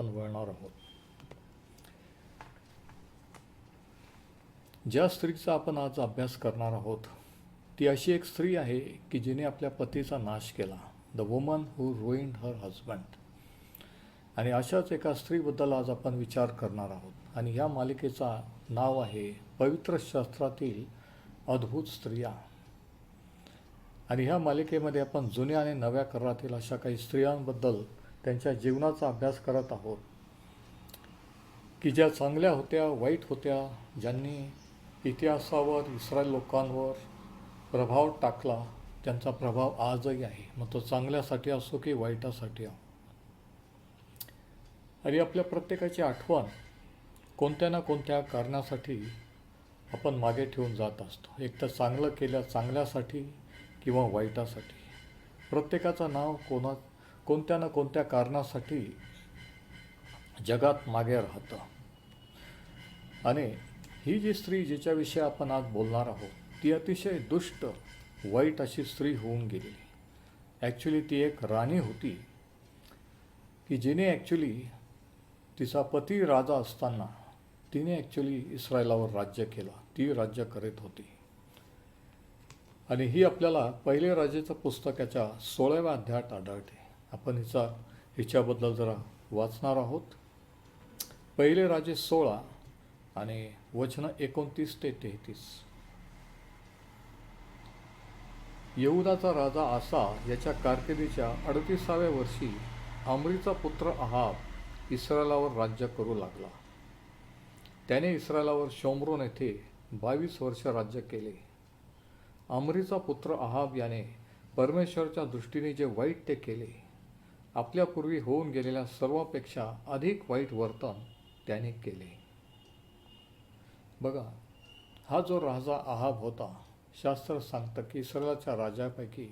आपण वळणार आहोत. ज्या स्त्रीचा आपण आज अभ्यास करणार आहोत ती अशी एक स्त्री आहे की जिने आपल्या पतीचा नाश केला. The woman who ruined her husband आणि अशाच एका स्त्रीबद्दल आज आपण विचार करणार आहोत. आणि ह्या मालिकेचा नाव आहे पवित्र शास्त्रातील अद्भुत स्त्रिया. आणि ह्या मालिकेमध्ये आपण जुन्या आणि नव्या करातील अशा काही स्त्रियांबद्दल त्यांच्या जीवनाचा अभ्यास करत आहोत. की ज्या चांगल्या होत्या वाईट होत्या ज्यांनी इतिहासावर इस्रायल लोकांवर प्रभाव टाकला त्यांचा प्रभाव आजही आहे. मग तो चांगल्यासाठी असो की वाईटासाठी असो. आणि आपल्या प्रत्येकाची आठवण कोणत्या ना कोणत्या कारणासाठी आपण मागे ठेवून जात असतो. एक तर चांगलं केल्या चांगल्यासाठी किंवा वाईटासाठी. प्रत्येकाचं नाव कोणा कोणत्या ना कोणत्या कारणासाठी जगात मागे राहतं. आणि ही जी स्त्री जिच्याविषयी आपण आज बोलणार आहोत ती अतिशय दुष्ट वाईट अशी स्त्री होऊन गेलेली. ॲक्च्युली ती एक राणी होती की जिने ॲक्च्युली तिचा पती राजा असताना तिने ॲक्च्युली इस्रायलावर राज्य केला. ती राज्य करीत होती. आणि ही आपल्याला पहिले राजेचं पुस्तकाच्या सोळाव्या अध्यायात आढळते. आपण हिचा हिच्याबद्दल जरा वाचणार आहोत. पहिले राजे सोळा आणि वचन एकोणतीस ते तेहतीस. येहुदाचा राजा आसा याच्या कारकिर्दीच्या अडतीसाव्या वर्षी आमरीचा पुत्र अहाब इस्रायलावर राज्य करू लागला. त्याने इस्रायलावर शोमरोन येथे बावीस वर्ष राज्य केले. आमरीचा पुत्र अहाब याने परमेश्वरच्या दृष्टीने जे वाईट ते केले. आपल्यापूर्वी होऊन गेलेल्या सर्वापेक्षा अधिक वाईट वर्तन त्याने केले. बघा हा जो राजा आहाब होता शास्त्र सांगतं की इस्रायलाच्या राजापैकी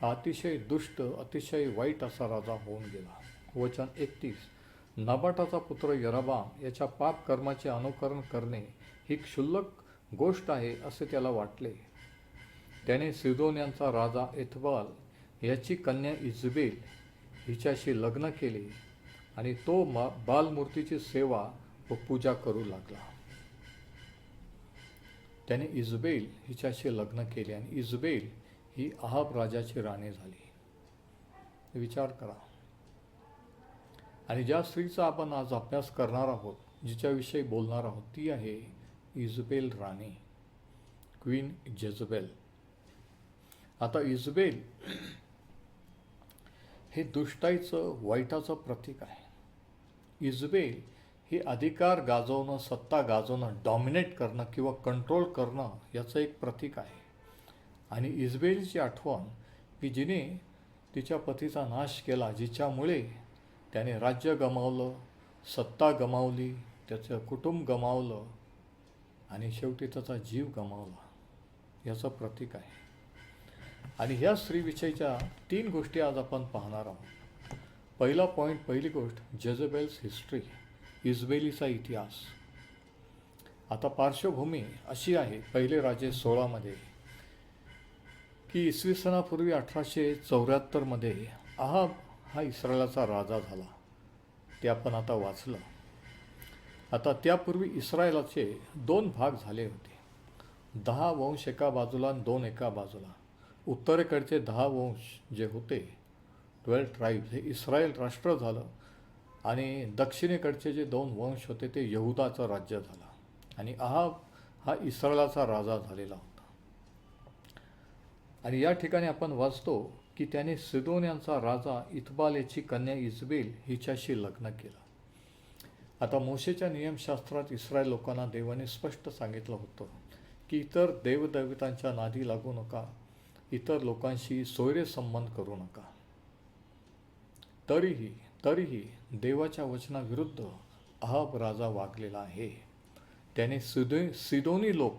हा अतिशय दुष्ट अतिशय वाईट असा राजा होऊन गेला. वचन एकतीस नबाटाचा पुत्र यराबाम याच्या पाप कर्माचे अनुकरण करणे ही क्षुल्लक गोष्ट आहे असे त्याला वाटले. त्याने सिदोन यांचा राजा एथबाल याची कन्या इजबेल हिच्याशी लग्न केले आणि तो मा बालमूर्तीची सेवा व पूजा करू लागला. त्याने इजबेल हिच्याशी लग्न केले आणि इजबेल ही अहाब राजाची राणी झाली. विचार करा. आणि ज्या स्त्रीचा आपण आज अभ्यास करणार आहोत जिच्याविषयी बोलणार आहोत ती आहे इजबेल राणी क्वीन जेजबेल आता इजबेल हे दुष्टाईचं वाईटाचं प्रतीक आहे. इजबेल हे अधिकार गाजवणं सत्ता गाजवणं डॉमिनेट करणं किंवा कंट्रोल करणं याचं एक प्रतीक आहे. आणि इजबेलची आठवण की जिने तिच्या पतीचा नाश केला जिच्यामुळे त्याने राज्य गमावलं सत्ता गमावली त्याचं कुटुंब गमावलं आणि शेवटी त्याचा जीव गमावला याचं प्रतीक आहे. आणि ह्या स्त्रीविषयीच्या तीन गोष्टी आज आपण पाहणार आहोत. पहिला पॉईंट पहिली गोष्ट जेजेबेल्स हिस्ट्री इजबेलीचा इतिहास. आता पार्श्वभूमी अशी आहे पहिले राजे सोळामध्ये की इसवी सणापूर्वी अठराशे चौऱ्याहत्तरमध्ये अहाब हा इस्रायलाचा राजा झाला. ते आपण आता वाचलं. आता त्यापूर्वी इस्रायलाचे दोन भाग झाले होते. दहा वंश एका बाजूला आणि दोन एका बाजूला. उत्तरेकडचे दहा वंश जे होते ट्वेल्व ट्राईब हे इस्रायल राष्ट्र झालं आणि दक्षिणेकडचे जे दोन वंश होते ते यहुदाचं राज्य झालं. आणि अहाब हा इस्रायलाचा राजा झालेला होता. आणि या ठिकाणी आपण वाचतो की त्याने सिदोन यांचा राजा इतबाल याची कन्या इजबेल हिच्याशी लग्न केलं. आता मोशेच्या नियमशास्त्रात इस्रायल लोकांना देवाने स्पष्ट सांगितलं होतं की इतर देवदैवतांच्या नादी लागू नका. इतर लोकांशी सोयरे संबंध करू नका. तरीही तरीही देवाच्या वचनाविरुद्ध अहाब राजा वागलेला आहे. त्याने सिदो सिदोनी लोक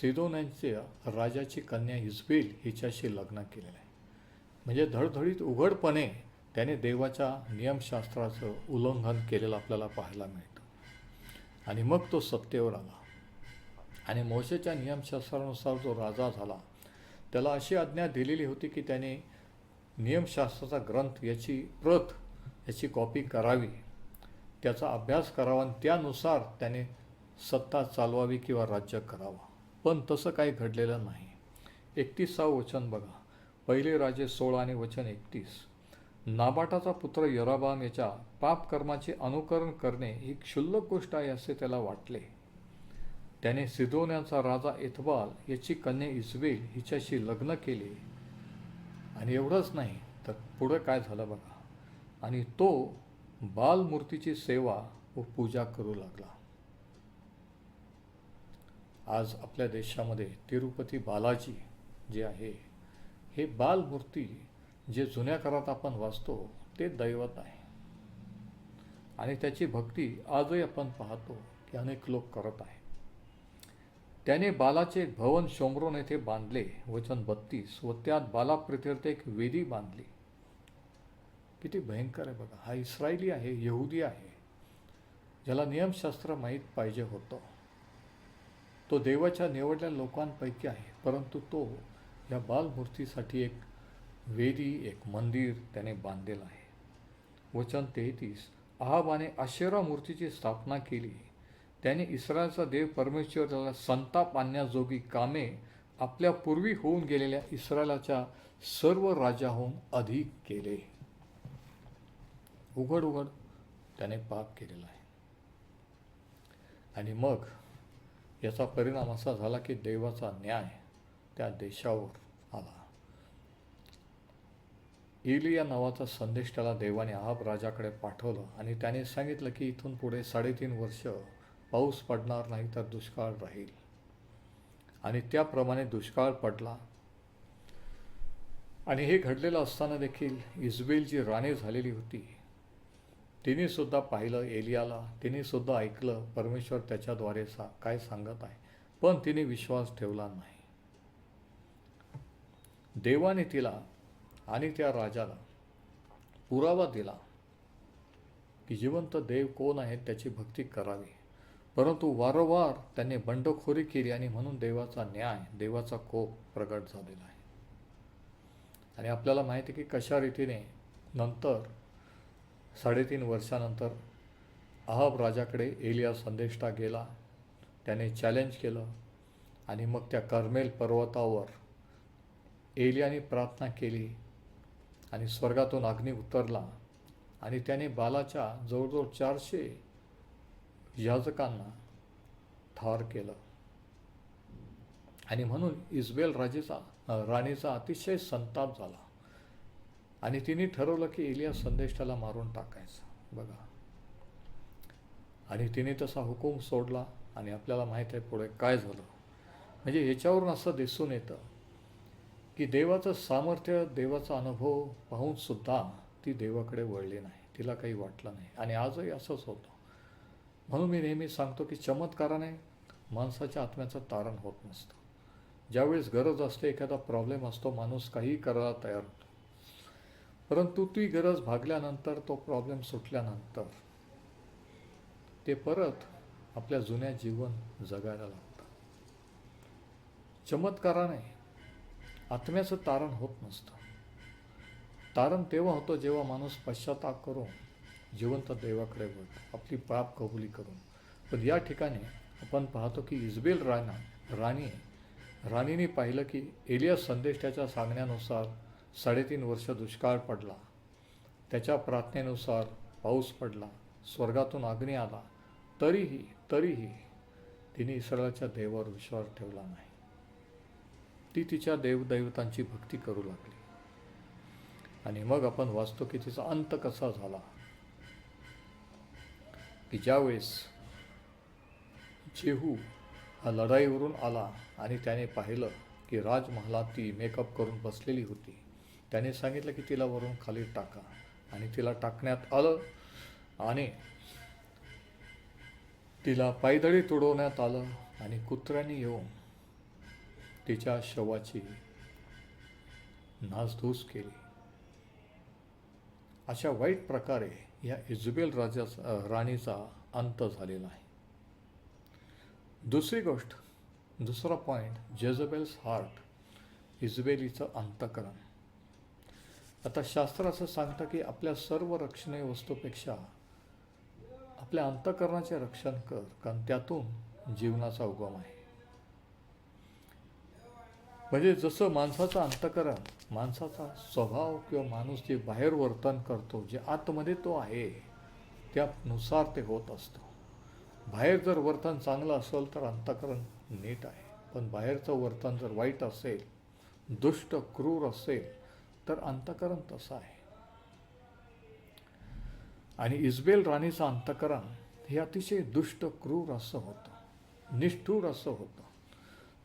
सिदोन्यांच्या राजाची कन्या इजबेल हिच्याशी लग्न केलेलं. आहे म्हणजे धडधडीत उघडपणे त्याने देवाच्या नियमशास्त्राचं उल्लंघन केलेलं आपल्याला पाहायला मिळतं. आणि मग तो सत्तेवर आला. आणि मोशेच्या नियमशास्त्रानुसार जो राजा झाला त्याला अशी आज्ञा दिलेली होती की त्याने नियमशास्त्राचा ग्रंथ याची प्रत याची कॉपी करावी. त्याचा अभ्यास करावा आणि त्यानुसार त्याने सत्ता चालवावी किंवा राज्य करावा. पण तसं काही घडलेलं नाही. एकतीसावं वचन बघा. पहिले राजे सोळा आणि वचन एकतीस. नाबाटाचा पुत्र यराबाम याच्या पापकर्माचे अनुकरण करणे ही क्षुल्लक गोष्ट आहे असे त्याला वाटले. त्याने सिदोन्याचा राजा इथबाल याची कन्या इस्बेल हिच्याशी लग्न केले. आणि एवढंच नाही तर पुढं काय झालं बघा. आणि तो बालमूर्तीची सेवा व पूजा करू लागला. आज आपल्या देशामध्ये तिरुपती बालाजी जे आहे हे बालमूर्ती जे जुन्या काळात आपण वाचतो ते दैवत आहे. आणि त्याची भक्ती आजही आपण पाहतो की अनेक लोक करत आहे त्याने बालाचे एक भवन शोमरोन येथे बांधले वचन बत्तीस. व त्यात बालाप्रित्यर्थ एक वेदी बांधली. किती भयंकर आहे बघा. हा इस्रायली आहे यहुदी आहे. ज्याला नियमशास्त्र माहीत पाहिजे होतं. तो देवाच्या निवडल्या लोकांपैकी आहे. परंतु तो या बालमूर्तीसाठी एक वेदी एक मंदिर त्याने बांधलेलं आहे. वचन तेहतीस. अहाबाने आशेरा मूर्तीची स्थापना केली. त्याने इस्रायलचा देव परमेश्वर त्याला संताप आणण्याजोगी कामे आपल्या पूर्वी होऊन गेलेल्या इस्रायलाच्या सर्व राजाहून अधिक केले. उघड उघड त्याने पाप केलेला आहे. आणि मग याचा परिणाम असा झाला की देवाचा न्याय त्या देशावर आला. इलिया नावाचा संदेश त्याला देवाने आहाब राजाकडे पाठवलं आणि त्याने सांगितलं की इथून पुढे साडेतीन वर्ष पाऊस पडणार नाही तर दुष्काळ राहील. आणि त्याप्रमाणे दुष्काळ पडला. आणि हे घडलेलं असताना देखील इस्बेल जी राणी झालेली होती. तिने सुद्धा पाहिलं एलियाला. तिने सुद्धा ऐकलं परमेश्वर त्याच्याद्वारे सा काय सांगत आहे. पण तिने विश्वास ठेवला नाही. देवाने तिला आणि त्या राजाला पुरावा दिला की जिवंत देव कोण आहे त्याची भक्ती करावी. परंतु वारंवार त्यांनी बंडखोरी केली आणि म्हणून देवाचा न्याय देवाचा कोप प्रगट झालेला आहे. आणि आपल्याला माहिती आहे की कशा रीतीने नंतर साडेतीन वर्षानंतर अहब राजाकडे एलिया संदेष्टा गेला त्याने चॅलेंज केलं आणि मग त्या कर्मेल पर्वतावर एलियाने प्रार्थना केली आणि स्वर्गातून अग्नी उतरला आणि त्याने बालाच्या जवळजवळ चारशे याजकांना ठार केलं. आणि म्हणून इस्बेल राजेचा राणीचा अतिशय संताप झाला. आणि तिने ठरवलं की एलिया संदेशाला मारून टाकायचं. बघा. आणि तिने तसा हुकूम सोडला आणि आपल्याला माहीत आहे पुढे काय झालं. म्हणजे याच्यावरून असं दिसून येतं की देवाचं सामर्थ्य देवाचा अनुभव पाहून सुद्धा ती देवाकडे वळली नाही. तिला काही वाटलं नाही. आणि आजही असंच होतं. म्हणून मी नेहमी सांगतो की चमत्काराने माणसाच्या आत्म्याचं तारण होत नसतं. ज्यावेळेस गरज असते एखादा प्रॉब्लेम असतो माणूस काहीही करायला तयार होतो. परंतु ती गरज भागल्यानंतर तो प्रॉब्लेम सुटल्यानंतर ते परत आपल्या जुन्या जीवन जगायला लागतं. चमत्काराने आत्म्याचं तारण होत नसतं. तारण तेव्हा होतं जेव्हा माणूस पश्चाताप करून जिवंत देवाकडे वळतो आपली पाप कबुली करून. पण या ठिकाणी आपण पाहतो की इजबेल राणा राणी राणीने पाहिलं की एलिया संदेश त्याच्या सांगण्यानुसार साडेतीन वर्ष दुष्काळ पडला. त्याच्या प्रार्थनेनुसार पाऊस पडला स्वर्गातून अग्नी आला. तरीही तरीही तिने इस्रायलाच्या देवावर विश्वास ठेवला नाही. ती तिच्या देवदैवतांची भक्ती करू लागली. आणि मग आपण वाचतो की तिचा अंत कसा झाला? की ज्यावेळेस जेहू हा लढाईवरून आला आणि त्याने पाहिलं की राजमहालात ती मेकअप करून बसलेली होती त्याने सांगितलं की तिला वरून खाली टाका आणि तिला टाकण्यात आलं आणि तिला पायदळी तुडवण्यात आलं आणि कुत्र्याने येऊन तिच्या शवाची नासधूस केली. अशा वाईट प्रकारे या इजबेल राजा राणीचा अंत झालेला आहे. दुसरी गोष्ट दुसरा पॉईंट जेझबेल्स हार्ट इजबेलीचं अंतकरण. आता शास्त्र असं सांगतं की आपल्या सर्व रक्षणीय वस्तूपेक्षा आपल्या अंतकरणाचे रक्षण कर कारण त्यातून जीवनाचा उगम आहे. म्हणजे जसं माणसाचं अंतकरण माणसाचा स्वभाव किंवा माणूस जे बाहेर वर्तन करतो जे आतमध्ये तो आहे त्यानुसार ते होत असतं. बाहेर जर वर्तन चांगलं असेल तर अंतकरण नीट आहे. पण बाहेरचं वर्तन जर वाईट असेल दुष्ट क्रूर असेल तर अंतकरण तसं आहे. आणि इजबेल राणीचं अंतकरण हे अतिशय दुष्ट क्रूर असं होतं. निष्ठूर असं होतं.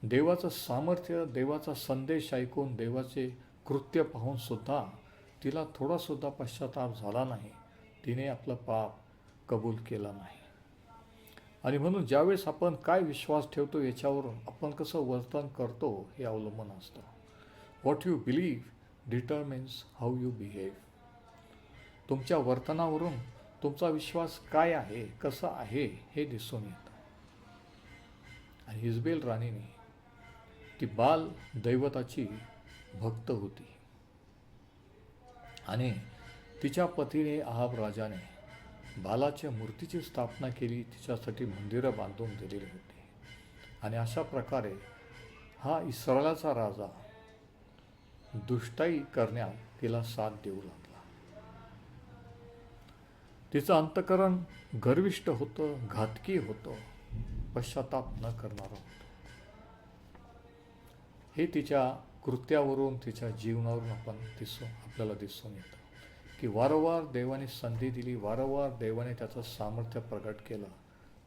देवाचं सामर्थ्य देवाचा संदेश ऐकून देवाचे कृत्य पाहूनसुद्धा तिला थोडासुद्धा पश्चाताप झाला नाही. तिने आपलं पाप कबूल केला नाही. आणि म्हणून ज्यावेळेस आपण काय विश्वास ठेवतो याच्यावरून आपण कसं वर्तन करतो हे अवलंबून असतं. What you believe determines how you behave तुमच्या वर्तनावरून तुमचा विश्वास काय आहे कसा आहे हे दिसून येतं. आणि हिजबेल राणीने ती बाल दैवताची भक्त होती. आणि तिच्या पतीने आहाब राजाने बालाच्या मूर्तीची स्थापना केली तिच्यासाठी मंदिरं बांधून दिलेली होती. आणि अशा प्रकारे हा इस्रायलाचा राजा दुष्टाई करण्यात तिला साथ देऊ लागला. तिचं अंतकरण गर्विष्ट होतं घातकी होतं पश्चाताप न करणारं होतं. हे तिच्या कृत्यावरून तिच्या जीवनावरून आपण दिसून आपल्याला दिसून येतं. की वारंवार देवाने संधी दिली वारंवार देवाने त्याचं सामर्थ्य प्रकट केलं.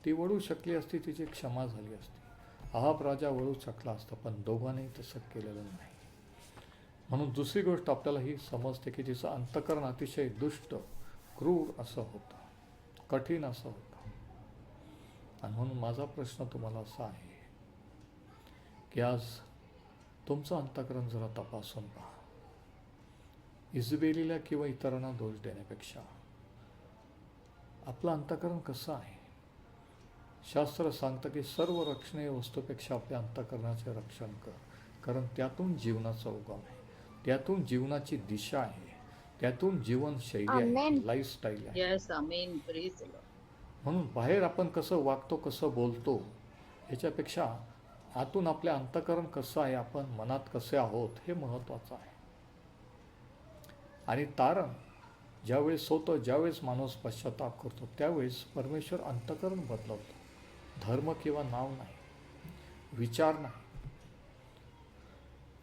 ती वळू शकली असती तिची क्षमा झाली असती. आहाब राजा वळू शकला असता पण दोघांनी तसं केलेलं नाही. म्हणून दुसरी गोष्ट आपल्याला ही समजते की तिचं अंतकरण अतिशय दुष्ट क्रूर असं होतं. कठीण असं होतं. आणि म्हणून माझा प्रश्न तुम्हाला असा आहे की आज तुमचं अंतकरण जरा तपासून पहा. इजबेलीला किंवा इतरांना दोष देण्यापेक्षा आपलं अंतकरण कसं आहे? शास्त्र सांगतं की सर्व रक्षणीय वस्तूपेक्षा आपल्या अंतकरणाचे रक्षण कर कारण त्यातून जीवनाचा उगम आहे. त्यातून जीवनाची दिशा आहे. त्यातून जीवनशैली आहे. लाईफस्टाईल आहे. म्हणून बाहेर आपण कसं वागतो कसं बोलतो ह्याच्यापेक्षा आतून आपले अंतकरण कसं आहे आपण मनात कसे आहोत हे महत्त्वाचं आहे. आणि तारण ज्यावेळेस होतं ज्यावेळेस माणूस पश्चाताप करतो त्यावेळेस परमेश्वर अंतकरण बदलवतो. धर्म किंवा नाव नाही विचार नाही.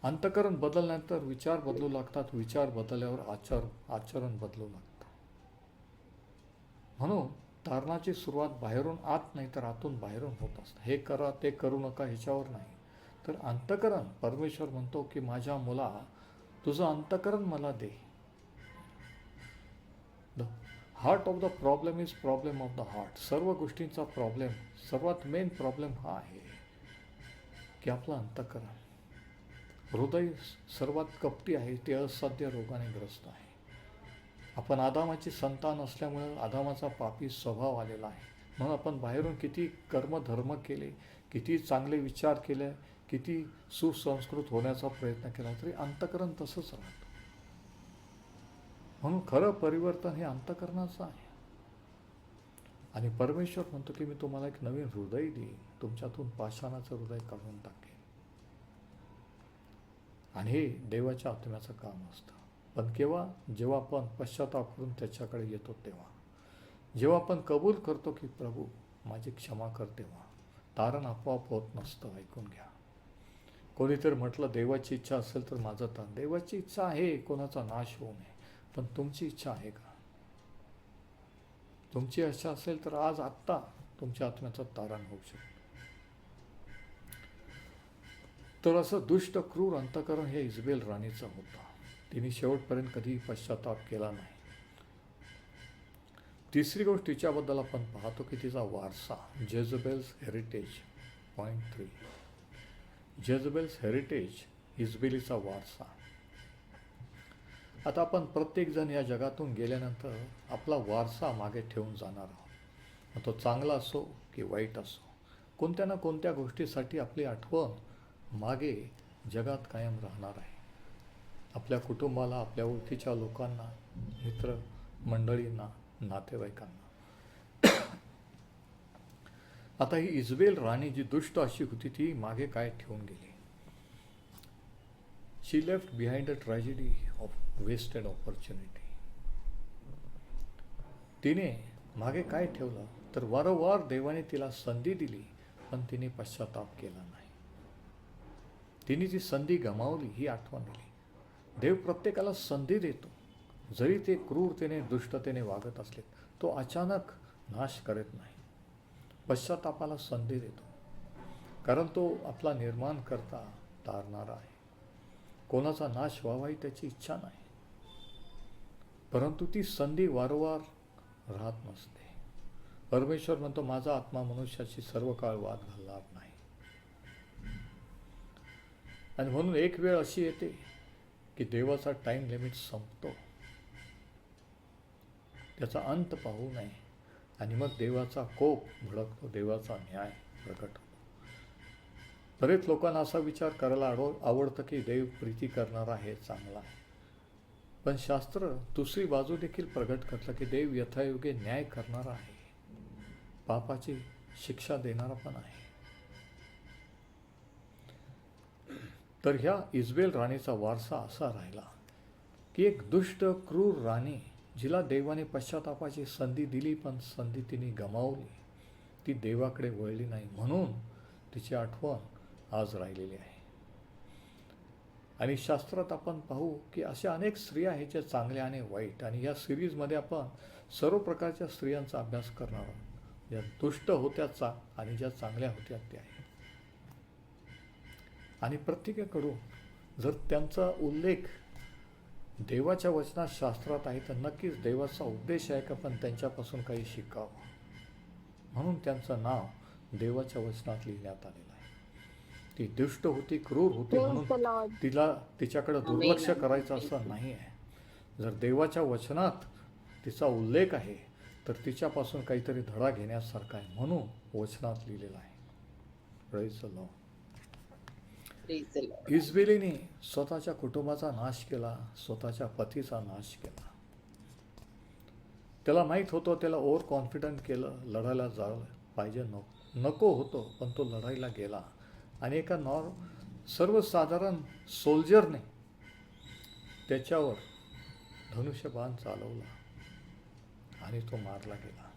अंतकरण बदलल्यानंतर विचार बदलू लागतात विचार बदलल्यावर आचर आचरण बदलू लागतं. म्हणून तारणाची सुरुवात बाहेरून आत नाही तर आतून बाहेरून होत असतं. हे करा ते करू नका ह्याच्यावर नाही. तर अंतकरण परमेश्वर म्हणतो की माझ्या मुला तुझं अंतकरण मला दे. The heart of the problem is problem of the heart सर्व गोष्टींचा प्रॉब्लेम सर्वात मेन प्रॉब्लेम हा आहे की आपलं अंतकरण. हृदय सर्वात कपटी आहे ते असाध्य रोगाने ग्रस्त आहे. आपण आदामाची संतान असल्यामुळं आदामाचा पापी स्वभाव आलेला आहे. म्हणून आपण बाहेरून किती कर्मधर्म केले किती चांगले विचार केले किती सुसंस्कृत होण्याचा प्रयत्न केला तरी अंतकरण तसंच राहतं. म्हणून खरं परिवर्तन हे अंतकरणाचं आहे. आणि परमेश्वर म्हणतो की मी तुम्हाला एक नवीन हृदय देईन. तुमच्यातून पाषाणाचं हृदय काढून टाकेन. आणि हे देवाच्या आत्म्याचं काम असतं. पण केव्हा? जेव्हा आपण पश्चाताप करून त्याच्याकडे येतो तेव्हा. जेव्हा आपण कबूल करतो की प्रभू माझी क्षमा कर तेव्हा. तारण आपोआप होत नसतं ऐकून घ्या. कोणीतरी म्हटलं देवाची इच्छा असेल तर माझं ताण. देवाची इच्छा आहे कोणाचा नाश होऊ नये. पण तुमची इच्छा आहे का? तुमची इच्छा असेल तर आज आत्ता तुमच्या आत्म्याचं तारण होऊ शकतं तर असं दुष्ट क्रूर अंतकरण हे इजबेल राणीचं होतं. तिने शेवटपर्यंत कधीही पश्चाताप केला नाही. तिसरी गोष्ट तिच्याबद्दल आपण पाहतो की तिचा वारसा Jezebel's heritage point three Jezebel's heritage इजबेलीचा वारसा. आता आपण प्रत्येकजण या जगातून गेल्यानंतर आपला वारसा मागे ठेवून जाणार आहोत. मग तो चांगला असो की वाईट असो कोणत्या ना कोणत्या गोष्टीसाठी आपली आठवण मागे जगात कायम राहणार आहे. आपल्या कुटुंबाला आपल्या ओळखीच्या लोकांना मित्र मंडळींना नातेवाईकांना. आता ही इजबेल राणी जी दुष्ट अशी होती ती मागे काय ठेवून गेली? She left behind a tragedy of wasted opportunity तिने मागे काय ठेवलं? तर वारंवार देवाने तिला संधी दिली पण तिने पश्चाताप केला नाही. तिने ती संधी गमावली ही आठवण दिली देव प्रत्येकाला संधी देतो. जरी ते क्रूरतेने दुष्टतेने वागत असले तो अचानक नाश करत नाही. पश्चातापाला संधी देतो. कारण तो आपला निर्माण करता तारणारा आहे. कोणाचा नाश व्हावा ही त्याची इच्छा नाही. परंतु ती संधी वारंवार राहत नसते. परमेश्वर म्हणतो माझा आत्मा मनुष्याची सर्व काळ वाद घालणार नाही. आणि म्हणून एक वेळ अशी येते की देवाचा टाईम लिमिट संपतो. त्याचा अंत पाहू नये. आणि मग देवाचा कोप भडकतो देवाचा न्याय प्रकट होतो. बरेच लोकांना असा विचार करायला आडो आवडतं की देव प्रीती करणारा आहे चांगला पण शास्त्र दुसरी बाजू देखील प्रगट करतं की देव यथायोगे न्याय करणारा आहे. पापाची शिक्षा देणारा पण आहे. तर ह्या इजबेल राणीचा वारसा असा राहिला की एक दुष्ट क्रूर राणी जिला देवाने पश्चातापाची संधी दिली पण संधी तिने गमावली. ती देवाकडे वळली नाही म्हणून तिची आठवण आज राहिलेली आहे. आणि शास्त्रात आपण पाहू की अशा अनेक स्त्रिया आहेत ज्या चांगल्या आणि वाईट आणि या सिरीजमध्ये आपण सर्व प्रकारच्या स्त्रियांचा अभ्यास करणार आहोत. ज्या दुष्ट होत्या चा आणि ज्या चांगल्या होत्या त्या आहेत. आणि प्रत्येकाकडून जर त्यांचा उल्लेख देवाच्या वचनात शास्त्रात आहे तर नक्कीच देवाचा उद्देश आहे का पण त्यांच्यापासून काही शिकावं. म्हणून त्यांचं नाव देवाच्या वचनात लिहिण्यात आलेलं आहे. ती दुष्ट होती क्रूर होती the म्हणून. तिला तिच्याकडे दुर्लक्ष करायचं असं नाही आहे. जर देवाच्या वचनात तिचा उल्लेख आहे तर तिच्यापासून काहीतरी धडा घेण्यासारखा आहे म्हणून वचनात लिहिलेलं आहे. Praise इजबेलीने स्वतःच्या कुटुंबाचा नाश केला स्वतःच्या पतीचा नाश केला. त्याला माहीत होतं त्याला ओव्हर कॉन्फिडंट केलं लढायला जायला पाहिजे नको नको होतो पण तो लढाईला गेला. आणि एका नॉर सर्वसाधारण सोल्जरने त्याच्यावर धनुष्यबाण चालवला आणि तो मारला गेला.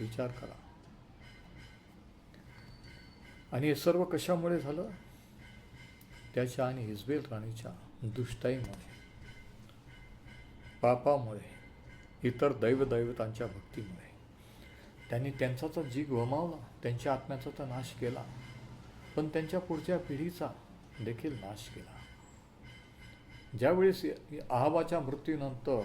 विचार करा. आणि हे सर्व कशामुळे झालं? त्याच्या आणि हिजबेल राणीच्या दुष्टाईमुळे. पापामुळे. इतर दैवदैवतांच्या भक्तीमुळे. त्यांनी त्यांचा तर जीव गमावला त्यांच्या आत्म्याचा तर नाश केला पण त्यांच्या पुढच्या पिढीचा देखील नाश केला. ज्यावेळेस आहाबाच्या मृत्यूनंतर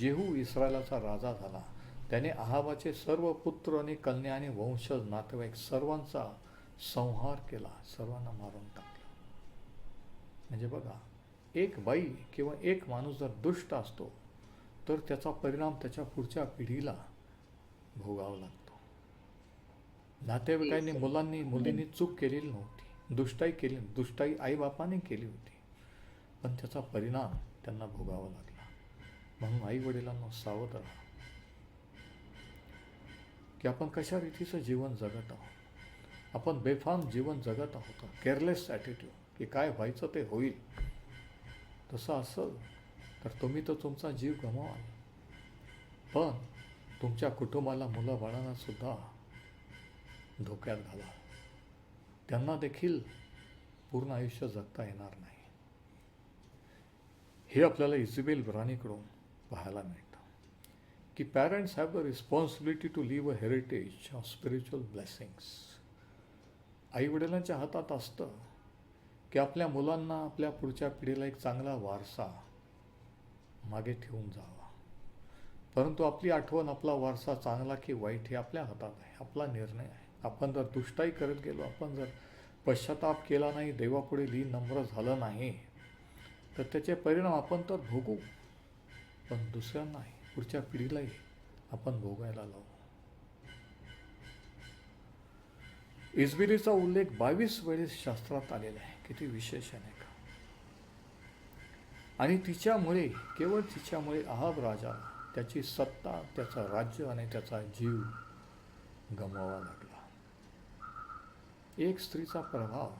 जेहू इस्रायलाचा राजा झाला त्याने आहाबाचे सर्व पुत्र आणि कन्या आणि वंशज नातेवाईक सर्वांचा संहार केला सर्वांना मारून टाकलं. म्हणजे बघा एक बाई किंवा एक माणूस जर दुष्ट असतो तर त्याचा परिणाम त्याच्या पुढच्या पिढीला भोगावा लागतो. नातेवाईकांनी मुलांनी मुलींनी चूक केलेली नव्हती. दुष्टाई केली दुष्टाई आईबापाने केली होती. पण त्याचा परिणाम त्यांना भोगावा लागला. म्हणून आई वडिलांना सावध राहा. की आपण कशा रीतीचं जीवन जगत आहोत? आपण बेफाम जीवन जगत आहोत. केअरलेस ॲटिट्यूड की काय व्हायचं ते होईल. तसं असेल तर तुम्ही तर तुमचा जीव गमावाल. पण तुमच्या कुटुंबाला मुलं बाळांना सुद्धा धोक्यात घाला. त्यांना देखील पूर्ण आयुष्य जगता येणार नाही. हे आपल्याला इजिबेल राणीकडून पाहायला मिळतं. की parents have the responsibility to leave a heritage of spiritual blessings आईवडिलांच्या हातात असतं की आपल्या मुलांना आपल्या पुढच्या पिढीला एक चांगला वारसा मागे ठेवून जावा. परंतु आपली आठवण आपला वारसा चांगला की वाईट हे आपल्या हातात आहे आपला निर्णय आहे. आपण जर दुष्टाई करत गेलो आपण जर पश्चाताप केला नाही देवापुढे लीन नम्र झालं नाही तर त्याचे परिणाम आपण तर भोगू. पण दुसऱ्यांनाही पुढच्या पिढीलाही आपण भोगायला लावू. इजबिरीचा उल्लेख बावीस वेळेस शास्त्रात आलेला आहे. किती विशेष आहे नाही का? आणि तिच्यामुळे केवळ तिच्यामुळे अहाब राजा त्याची सत्ता त्याचं राज्य आणि त्याचा जीव गमवावा लागला. एक स्त्रीचा प्रभाव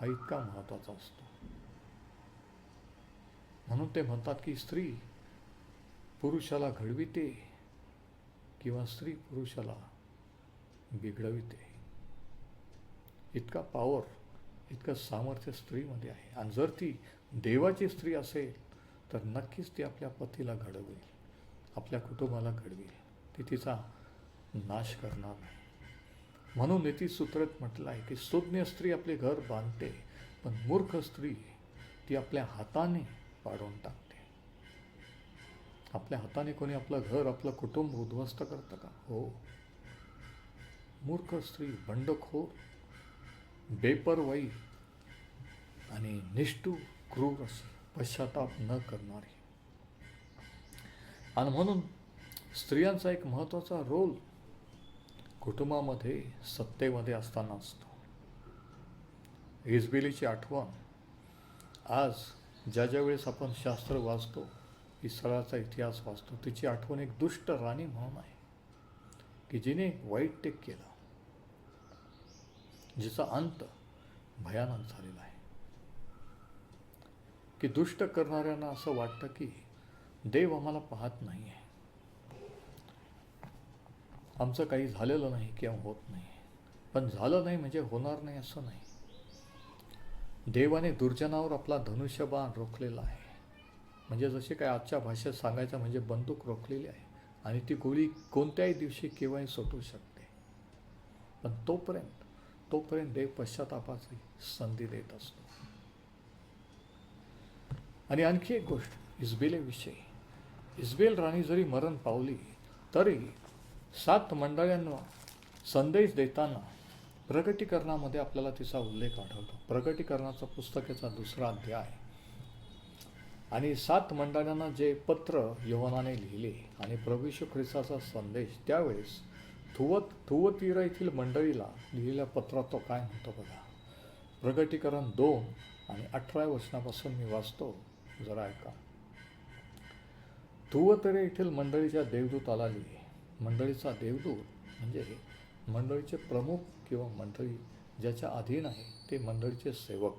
हा इतका महत्त्वाचा असतो. म्हणून ते म्हणतात की स्त्री पुरुषाला घडविते किंवा स्त्री पुरुषाला बिघडविते. इतका पॉवर इतकं सामर्थ्य स्त्रीमध्ये आहे. आणि जर ती देवाची स्त्री असेल तर नक्कीच ती आपल्या पतीला घडवेल. आपल्या कुटुंबाला घडवेल. ती तिचा नाश करणार नाही. म्हणून नीतीसूत्रात म्हटलं आहे की सुज्ञ स्त्री आपले घर बांधते पण मूर्ख स्त्री ती आपल्या हाताने पाडून टाकते. आपल्या हाताने कोणी आपलं घर आपलं कुटुंब उद्ध्वस्त करतं का? हो. मूर्ख स्त्री बंडखोर बेपरवाई आणि निष्ठू क्रूर पश्चाताप न करणारी. आणि म्हणून स्त्रियांचा एक महत्त्वाचा रोल कुटुंबामध्ये सत्तेमध्ये असताना असतो. इजबिलीची आठवण आज ज्या ज्या वेळेस आपण शास्त्र वाचतो इसराचा इतिहास वाचतो तिची आठवण एक दुष्ट राणी म्हणून आहे की जिने वाईट टेक केला. जिचा अंत भयानक झालेला आहे. की दुष्ट करणाऱ्यांना असं वाटतं की देव आम्हाला पाहत नाही आहे आमचं काही झालेलं नाही किंवा होत नाही. पण झालं नाही म्हणजे होणार नाही असं नाही. देवाने दुर्जनावर आपला धनुष्यबाण रोखलेला आहे. म्हणजे जसे काय आजच्या भाषेत सांगायचं म्हणजे बंदूक रोखलेली आहे. आणि ती गोळी कोणत्याही दिवशी केव्हाही सुटू शकते. पण तोपर्यंत तोपर्यंत देव पश्चातापाची संधी देत असतो. आणि आणखी एक गोष्ट इस्बेलेविषयी इस्बेल राणी जरी मरण पावली तरी सात मंडळांना संदेश देताना प्रगटीकरणामध्ये आपल्याला तिचा उल्लेख आढळतो. प्रगटीकरणाचा पुस्तकेचा दुसरा अध्याय. आणि सात मंडळांना जे पत्र यवनाने लिहिले आणि प्रभू ख्रिस्ताचा संदेश त्यावेळेस थुवत धुवतीरा येथील मंडळीला लिहिलेल्या पत्रात तो काय म्हणतो बघा? प्रगटीकरण दोन आणि अठरा वचनापासून मी वाचतो जरा ऐका. थुवतरे येथील मंडळीच्या देवदूताला लिहि. मंडळीचा देवदूत म्हणजे मंडळीचे प्रमुख किंवा मंडळी ज्याच्या अधीन आहे ते मंडळीचे सेवक.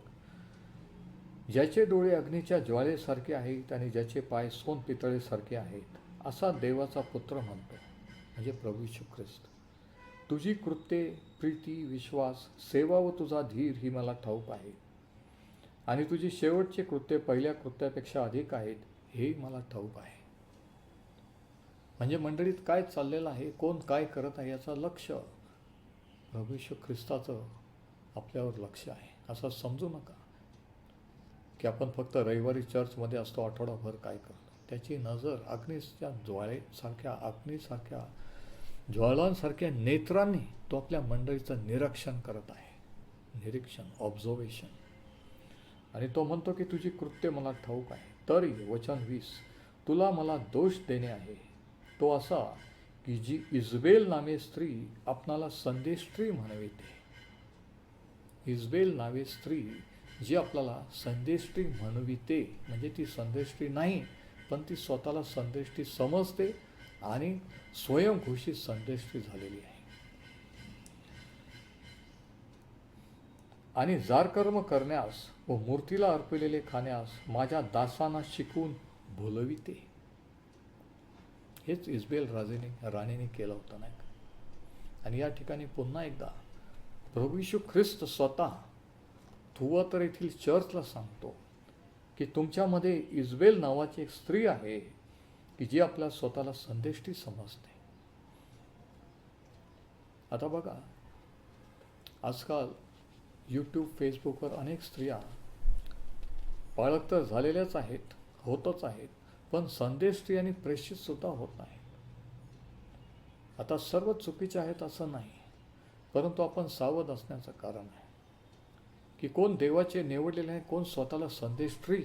ज्याचे डोळे अग्नीच्या ज्वालेसारखे आहेत आणि ज्याचे पाय सोन पितळेसारखे आहेत असा देवाचा पुत्र म्हणतो. म्हणजे प्रभू यीशू ख्रिस्त. तुझी कृत्ये प्रीती विश्वास सेवा व तुझा धीर ही मला ठाऊक आहे. आणि तुझी शेवटची कृत्ये पहिल्या कृत्यापेक्षा अधिक आहेत हे मला ठाऊक आहे. म्हणजे मंडळीत काय चाललेलं आहे कोण काय करत आहे याचं लक्ष भविष्य ख्रिस्ताचं आपल्यावर लक्ष आहे. असं समजू नका की आपण फक्त रविवारी चर्चमध्ये असतो आठवडाभर काय करतो. त्याची नजर अग्नीच्या ज्वाळेसारख्या अग्नीसारख्या ज्वाळांसारख्या नेत्रांनी तो आपल्या मंडळीचं निरीक्षण करत आहे. निरीक्षण ऑब्झर्वेशन आणि तो म्हणतो की तुझी कृत्य मला ठाऊक आहे. तरी वचन वीस तुला मला दोष देणे आहे. तो असा की जी इजबेल नावे स्त्री आपणाला संदेष्ट्री म्हणविते. इजबेल नावे स्त्री जी आपल्याला संदेष्टी म्हणविते म्हणजे ती संदेष्टी नाही पण ती स्वतःला संदेष्टी समजते आणि स्वयंघोषित संदेष्टी झालेली आहे. आणि जारकर्म करण्यास व मूर्तीला अर्पिलेले खाण्यास माझ्या दासांना शिकवून भुलविते हेच इस्बेल राजेने राणीने केलं होतं नाही आणि या ठिकाणी पुन्हा एकदा प्रभू ख्रिस्त स्वतः थुवातर येथील चर्चला सांगतो. की तुमच्यामध्ये इजबेल नावाची एक स्त्री आहे की जी आपल्या स्वतःला संदेष्टी समजते. आता बघा आजकाल यूट्यूब फेसबुकवर अनेक स्त्रिया पाळक तर झालेल्याच आहेत होतच आहेत पण संदेष्टी आणि प्रेषितसुद्धा होत नाही. आता सर्व चुकीचे आहेत असं नाही परंतु आपण सावध असण्याचं कारण आहे. की कोण देवाचे निवडलेले आहे कोण स्वतःला संदेष्ट्री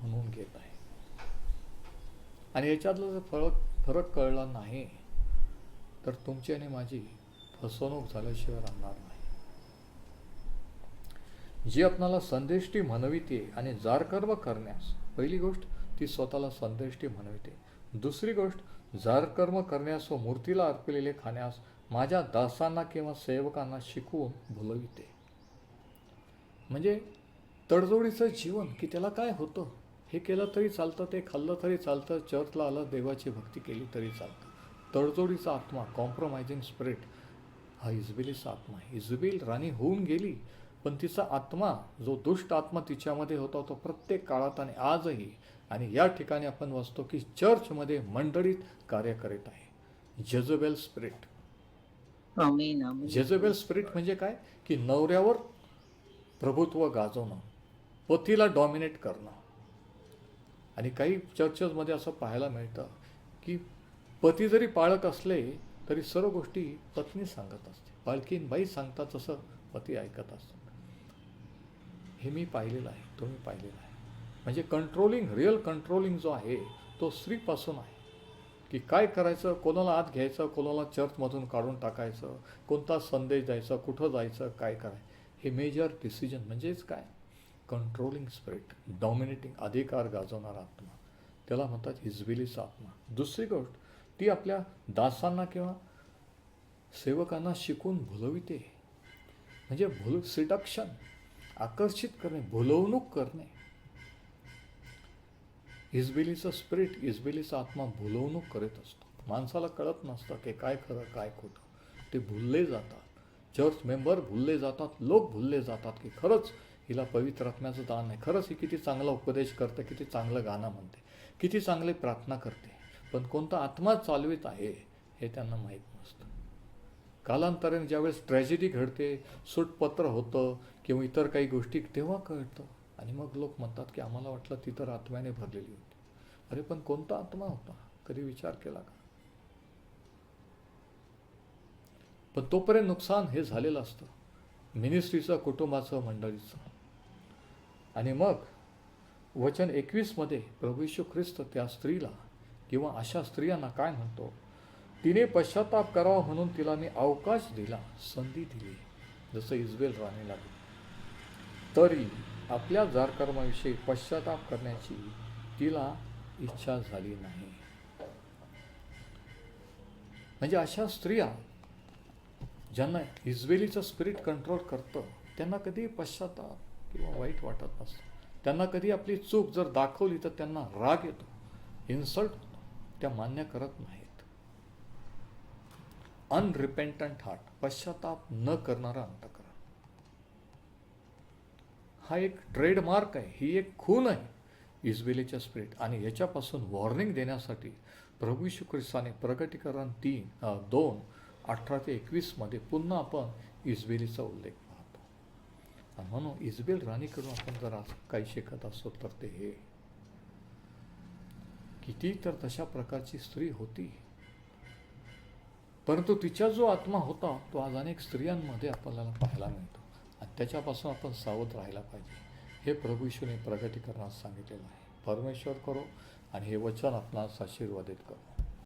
म्हणून घेत आहे. आणि याच्यातला जर फरक फरक कळला नाही तर तुमची आणि माझी फसवणूक झाल्याशिवाय राहणार नाही. जी आपणाला संदेष्टी म्हणविते आणि जारकर्म करण्यास पहिली गोष्ट ती स्वतःला संदेष्टी म्हणविते. दुसरी गोष्ट जारकर्म करण्यास व मूर्तीला अर्पलेले खाण्यास माझ्या दासांना किंवा सेवकांना शिकवून भुलविते म्हणजे तडजोडीचं जीवन की त्याला काय होतं? हे केलं तरी चालतं ते खाल्लं तरी चालतं चर्चला आलं देवाची भक्ती केली तरी चालतं. तडजोडीचा आत्मा कॉम्प्रोमाइजिंग स्पिरिट हा इजबेलीचा आत्मा आहे. इजबेल राणी होऊन गेली पण तिचा आत्मा जो दुष्ट आत्मा तिच्यामध्ये होता तो प्रत्येक काळात आणि आजही आणि या ठिकाणी आपण वाचतो की चर्चमध्ये मंडळीत कार्य करीत आहे. जजबेल स्पिरिट जेझबेल स्पिरिट म्हणजे काय? की नवऱ्यावर प्रभुत्व गाजवणं पतीला डॉमिनेट करणं. आणि काही चर्चेसमध्ये असं पाहायला मिळतं की पती जरी पाळक असले तरी सर्व गोष्टी पत्नी सांगत असते. पालखीन बाई सांगतात तसं पती ऐकत असतात हे मी पाहिलेलं आहे तुम्ही पाहिलेलं आहे. म्हणजे कंट्रोलिंग रिअल कंट्रोलिंग जो आहे तो स्त्रीपासून आहे. की काय करायचं कोणाला आत घ्यायचं कोणाला चर्चमधून काढून टाकायचं कोणता संदेश द्यायचा कुठं जायचं काय करायचं. हे मेजर डिसिजन म्हणजेच काय? कंट्रोलिंग स्पिरिट डॉमिनेटिंग अधिकार गाजवणारा आत्मा. त्याला म्हणतात हिजबिलीचा आत्मा. दुसरी गोष्ट ती आपल्या दासांना किंवा सेवकांना शिकून भुलविते. म्हणजे भुल सिडक्शन आकर्षित करणे भुलवणूक करणे. इजबिलीचं स्पिरिट इजबिलीचा आत्मा भुलवणूक करत असतो. माणसाला कळत नसतं की काय खरं काय खोटं. ते भुलले जातात. चर्च मेंबर भुलले जातात लोक भुलले जातात की खरंच हिला पवित्र आत्म्याचं दान आहे. खरंच ही किती चांगला उपदेश करते किती चांगलं गाणं म्हणते किती चांगली प्रार्थना करते. पण कोणता आत्मा चालवित आहे हे त्यांना माहीत नसतं. कालांतराने ज्यावेळेस ट्रॅजेडी घडते सुटपत्र होतं किंवा इतर काही गोष्टी तेव्हा कळतं. आणि मग लोक म्हणतात की आम्हाला वाटलं ती तर आत्म्याने भरलेली होती. अरे पण कोणता आत्मा होता? कधी विचार केला का? पण तोपर्यंत नुकसान हे झालेलं असतं. मिनिस्ट्रीचं कुटुंबाचं मंडळीचं. आणि मग वचन एकवीसमध्ये प्रभू ख्रिस्त त्या स्त्रीला किंवा अशा स्त्रियांना काय म्हणतो? तिने पश्चाताप करावा म्हणून तिला मी अवकाश दिला संधी दिली जसं इजबेल राणीला दिली. तरी आपल्या जारकर्माविषयी पश्चाताप करण्याची तिला इच्छा झाली नाही. म्हणजे अशा स्त्रिया ज्यांना इजबेलीचं स्पिरिट कंट्रोल करतं त्यांना कधी पश्चाताप किंवा वाईट वाटत नसतं. त्यांना कधी आपली चूक जर दाखवली तर त्यांना राग येतो. इन्सल्ट होतो त्या मान्य करत नाहीत. अनरिपेंटंट हार्ट पश्चाताप न करणारा अंतकरण. हा एक ट्रेडमार्क आहे ही एक खून आहे इजबेलीच्या स्पिरिट आणि याच्यापासून वॉर्निंग देण्यासाठी प्रभू यीशू ख्रिस्ताने प्रगटीकरण तीन दोन अठरा ते एकवीसमध्ये पुन्हा आपण इजबेलीचा उल्लेख पाहतो. आणि म्हणून इजबेल राणीकडून आपण जर आज काही शिकत असतो तर ते हे. किती तर तशा प्रकारची स्त्री होती. परंतु तिचा जो आत्मा होता तो आज अनेक स्त्रियांमध्ये आपल्याला पाहायला मिळतो. आणि त्याच्यापासून आपण सावध राहायला पाहिजे. हे प्रभू प्रगतीकरणास सांगितलेलं आहे. परमेश्वर करो आणि हे वचन आपणास आशीर्वादित करो.